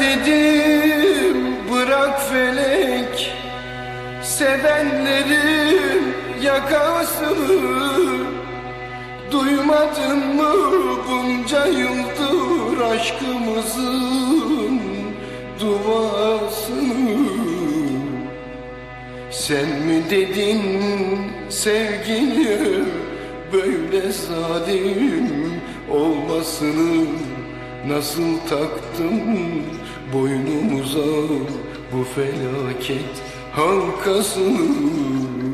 dedim bırak felek. Sevenlerin yakasını Duymadın mı bunca yıldır aşkımızın duasını Sen mi dedin sevgiye böyle zalim olmasını Nasıl taktım boynumuza bu felaket halkasını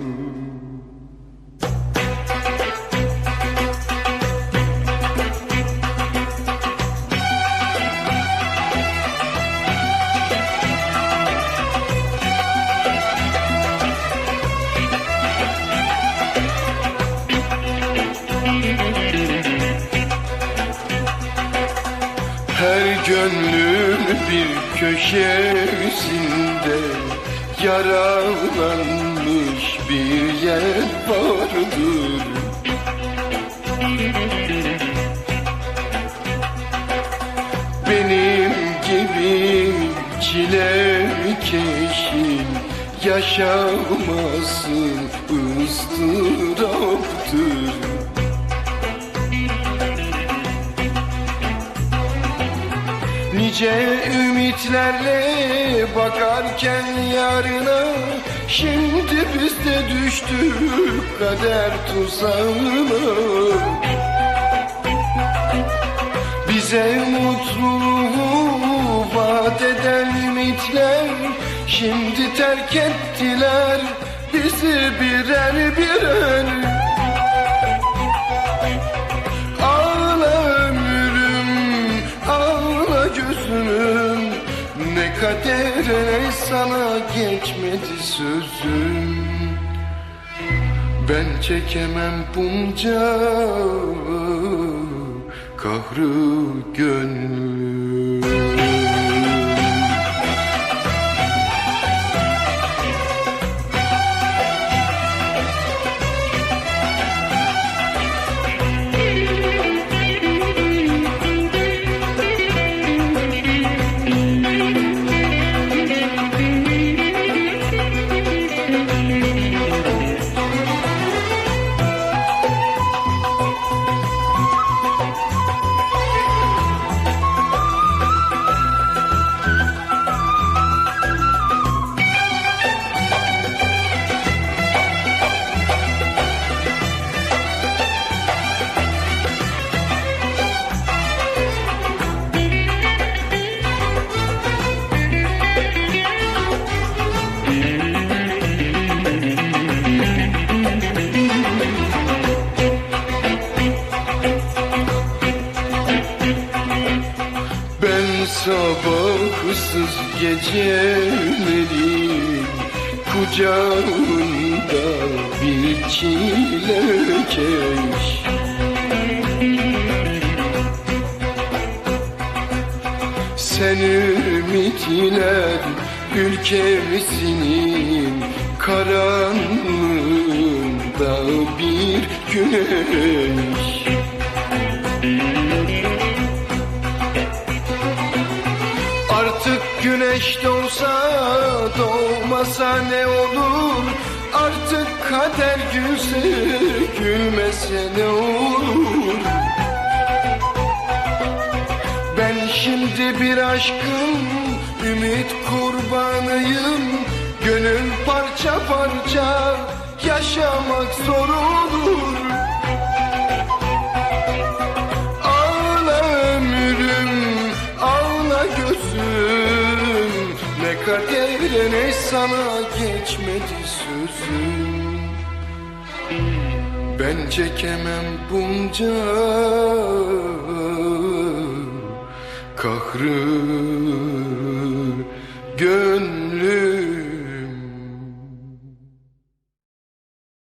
Her gönlün bir köşesinde Yaralanmış bir yer vardır. Benim gibi çilekeşin Yaşamasın ıstıraptır Nice ümitlerle bakarken yarına Şimdi biz de düştük kader tuzağına. Bize mutluluğu vaat eden ümitler Şimdi terk ettiler bizi birer birer kadere sana geçmedi sözüm. Ben çekemem bunca kahrı gönlüm sabahsız geceleri Kucağında bir çilekeş Sen ümitler ülkemizin karanlığında bir güneş güneş doğsa doğmasa ne olur. Artık kader gülse gülmese ne olur? Ben şimdi bir aşkın ümit kurbanıyım. Gönül parça parça yaşamak zor Ne kadere ne sana geçmedi sözüm Ben çekemem bunca kahrı. Gönlüm